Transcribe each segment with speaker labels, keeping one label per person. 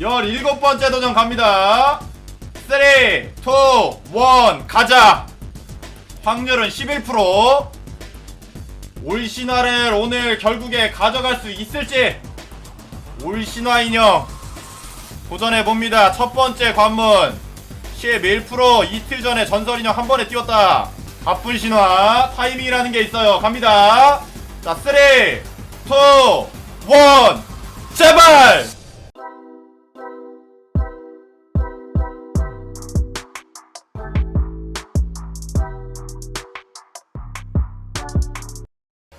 Speaker 1: 17번째 도전 갑니다. 3 2 1 가자. 확률은 11%올 신화를 오늘 결국에 가져갈 수 있을지. 올 신화 인형. 도전해봅니다. 첫 번째 관문. 11% 이틀 전에 전설 인형 한 번에 띄웠다. 바쁜 신화 타이밍이라는 게 있어요. 갑니다. 자 3 2 1 제발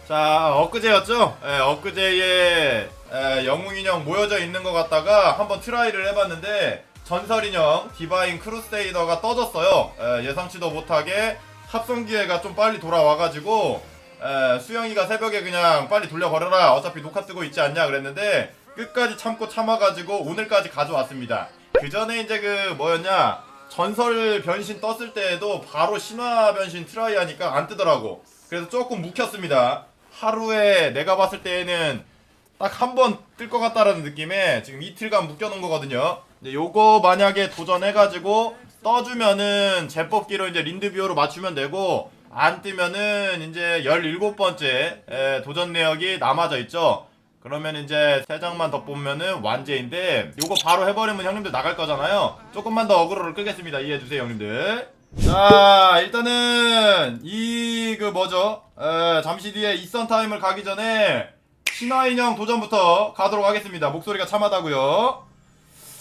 Speaker 1: 자 엊그제였죠? 예, 엊그제에 예, 영웅 인형 모여져 있는 것 같다가 한번 트라이를 해봤는데 전설 인형 디바인 크루세이더가 떠졌어요. 예, 예상치도 못하게 합성 기회가 좀 빨리 돌아와가지고 예, 수영이가 새벽에 그냥 빨리 돌려버려라. 어차피 녹화 뜨고 있지 않냐 그랬는데 끝까지 참고 참아가지고 오늘까지 가져왔습니다. 그 전에 이제 그 뭐였냐 전설 변신 떴을 때에도 바로 신화 변신 트라이 하니까 안 뜨더라고. 그래서 조금 묵혔습니다 하루에 내가 봤을 때에는 딱 한 번 뜰 것 같다라는 느낌에 지금 이틀간 묶여놓은 거거든요. 이제 요거 만약에 도전해가지고 떠주면은 제뽑기로 이제 린드비오로 맞추면 되고 안 뜨면은 이제 17번째 에, 도전 내역이 남아져 있죠. 그러면 이제 세 장만 더 뽑으면은 완제인데 요거 바로 해버리면 형님들 나갈 거잖아요. 조금만 더 어그로를 끄겠습니다. 이해해주세요 형님들. 자 일단은 이 그 뭐죠? 에, 잠시 뒤에 이선 타임을 가기 전에 신화 인형 도전부터 가도록 하겠습니다. 목소리가 참하다고요.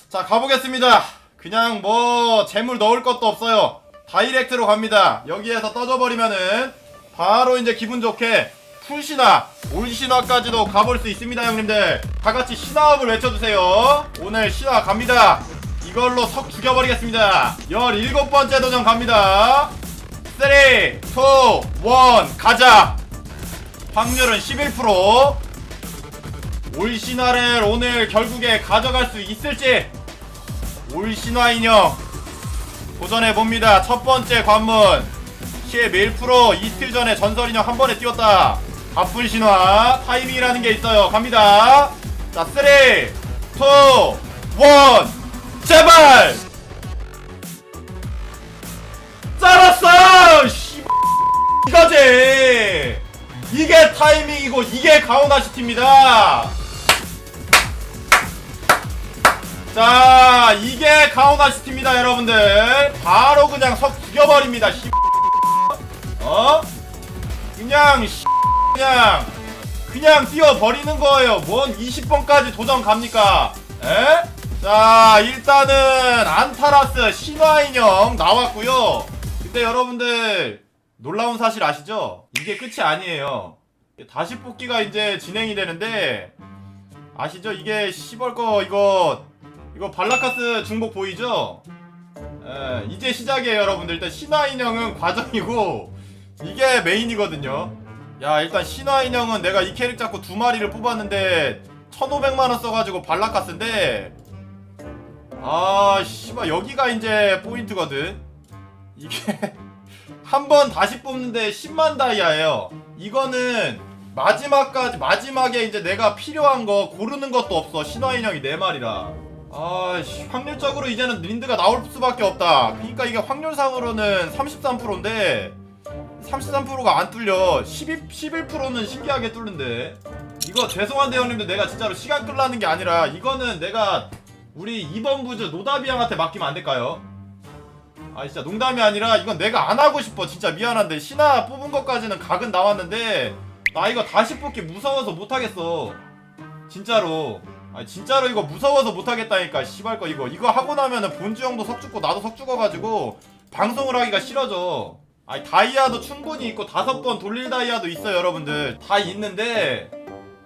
Speaker 1: 자 가보겠습니다. 그냥 뭐 재물 넣을 것도 없어요. 다이렉트로 갑니다. 여기에서 떠져버리면은 바로 이제 기분 좋게 풀신화 올신화까지도 가볼 수 있습니다 형님들. 다같이 신화업을 외쳐주세요. 오늘 신화 갑니다 이걸로 석 죽여버리겠습니다. 17번째 도전 갑니다. 3 2 1 가자. 확률은 11%올 신화를 오늘 결국에 가져갈 수 있을지. 올 신화 인형. 도전해봅니다. 첫 번째 관문. 11% 이틀 전에 전설 인형 한 번에 띄웠다. 바쁜 신화. 타이밍이라는 게 있어요. 갑니다. 자3 2 1 제발! 잘랐어 씨. 이거지. 이게 타이밍이고 이게 가오나시티입니다. 자 이게 가오나시티입니다 여러분들. 바로 그냥 석 죽여버립니다 씨. 어? 그냥 씨. 그냥 그냥 뛰어버리는 거예요. 뭔 20번까지 도전 갑니까? 에? 자 일단은 안타라스 신화인형 나왔고요 근데 여러분들 놀라운 사실 아시죠? 이게 끝이 아니에요 다시 뽑기가 이제 진행이 되는데 아시죠? 이게 시벌 거 이거 이거 발라카스 중복 보이죠? 에, 이제 시작이에요 여러분들 일단 신화인형은 과정이고 이게 메인이거든요 야 일단 신화인형은 내가 이 캐릭 잡고 두 마리를 뽑았는데 1500만원 써가지고 발라카스인데 아 씨발 여기가 이제 포인트거든. 이게 한 번 다시 뽑는데 10만 다이아예요. 이거는 마지막까지 마지막에 이제 내가 필요한 거 고르는 것도 없어. 신화인형이 4마리라. 아씨 확률적으로 이제는 린드가 나올 수밖에 없다. 그러니까 이게 확률상으로는 33%인데 33%가 안 뚫려. 12, 11%는 신기하게 뚫는데 이거 죄송한데 형님들 내가 진짜로 시간 끌라는 게 아니라 이거는 내가 우리 2번 부즈 노다비 형한테 맡기면 안 될까요? 아 진짜 농담이 아니라 이건 내가 안 하고 싶어. 진짜 미안한데. 신화 뽑은 것까지는 각은 나왔는데 나 이거 다시 뽑기 무서워서 못 하겠어. 진짜로. 아 진짜로 이거 무서워서 못 하겠다니까. 씨발 거 이거. 이거 하고 나면은 본주 형도 석 죽고 나도 석 죽어가지고 방송을 하기가 싫어져. 아니 다이아도 충분히 있고 다섯 번 돌릴 다이아도 있어요 여러분들. 다 있는데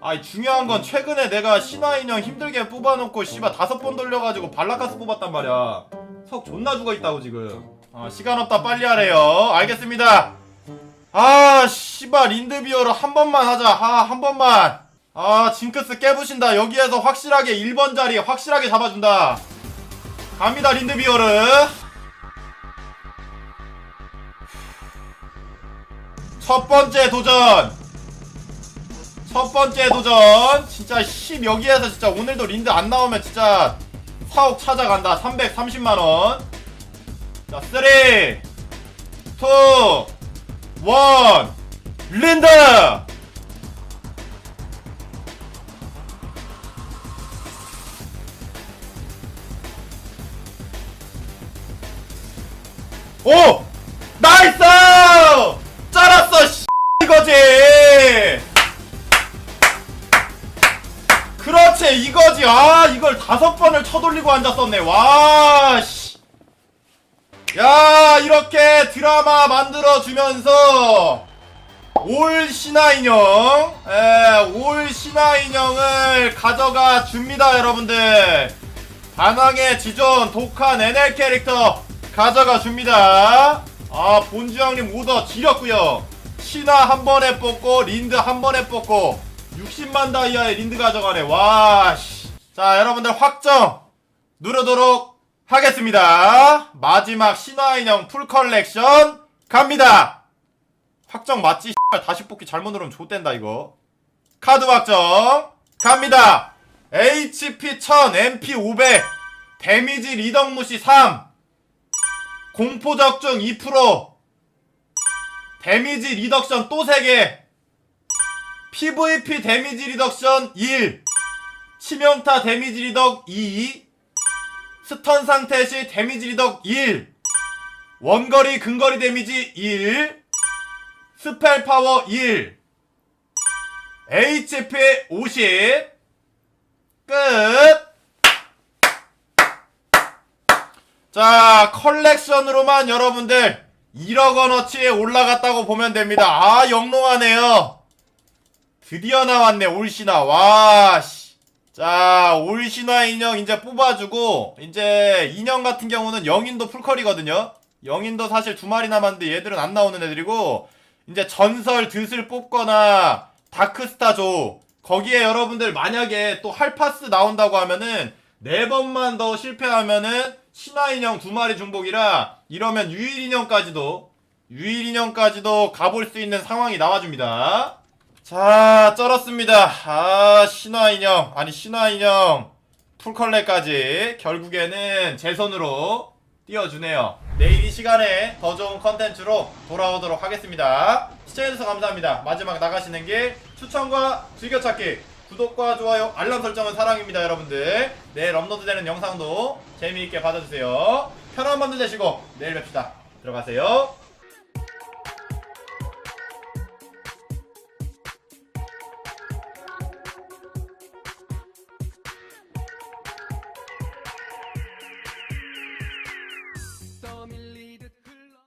Speaker 1: 아이 중요한 건 최근에 내가 신화 인형 힘들게 뽑아놓고 씨발 다섯 번 돌려가지고 발라카스 뽑았단 말이야. 석 존나 죽어있다고 지금. 아 시간 없다. 빨리 하래요. 알겠습니다. 아 씨발 린드비어로 한 번만 하자. 아한 번만. 아 징크스 깨부신다. 여기에서 확실하게 1번 자리 확실하게 잡아준다. 갑니다 린드비어르 첫 번째 도전 첫 번째 도전. 진짜 10 여기에서 진짜 오늘도 린드 안 나오면 진짜 스타옥 찾아간다. 330만원. 자3 2 1 린드! 오! 이걸 다섯 번을 쳐돌리고 앉았었네. 와, 씨. 야, 이렇게 드라마 만들어주면서, 올 신화 인형, 예, 올 신화 인형을 가져가 줍니다, 여러분들. 반항의 지존, 독한 NL 캐릭터 가져가 줍니다. 아, 본주 형님 오더 지렸고요 신화 한 번에 뽑고, 린드 한 번에 뽑고, 60만 다이아의 린드 가져가네. 와, 씨. 자, 여러분들 확정 누르도록 하겠습니다. 마지막 신화 인형 풀 컬렉션 갑니다. 확정 맞지? 다시 뽑기 잘못 누르면 좆된다 이거. 카드 확정 갑니다. HP 1000, MP 500, 데미지 리덕 무시 3, 공포 적중 2%, 데미지 리덕션 또 3개, PVP 데미지 리덕션 1, 치명타 데미지 리덕 2, 스턴 상태 시 데미지 리덕 1, 원거리 근거리 데미지 1, 스펠 파워 1, HP 50, 끝! 자, 컬렉션으로만 여러분들 1억 원어치에 올라갔다고 보면 됩니다. 아, 영롱하네요. 드디어 나왔네, 올신화. 와, 씨. 자, 올 신화 인형 이제 뽑아주고, 이제 인형 같은 경우는 영인도 풀컬이거든요. 영인도 사실 두 마리 남았는데 얘들은 안 나오는 애들이고, 이제 전설 드슬 뽑거나, 다크스타 조. 거기에 여러분들 만약에 또 할파스 나온다고 하면은, 네 번만 더 실패하면은, 신화 인형 두 마리 중복이라, 이러면 유일 인형까지도, 유일 인형까지도 가볼 수 있는 상황이 나와줍니다. 자, 쩔었습니다. 아, 신화 인형. 아니, 신화 인형. 풀컬레까지. 결국에는 제 손으로 띄워주네요. 내일 이 시간에 더 좋은 컨텐츠로 돌아오도록 하겠습니다. 시청해주셔서 감사합니다. 마지막 나가시는 길 추천과 즐겨찾기. 구독과 좋아요, 알람 설정은 사랑입니다, 여러분들. 내일 업로드 되는 영상도 재미있게 봐주세요. 편한 밤들 되시고, 내일 뵙시다. 들어가세요.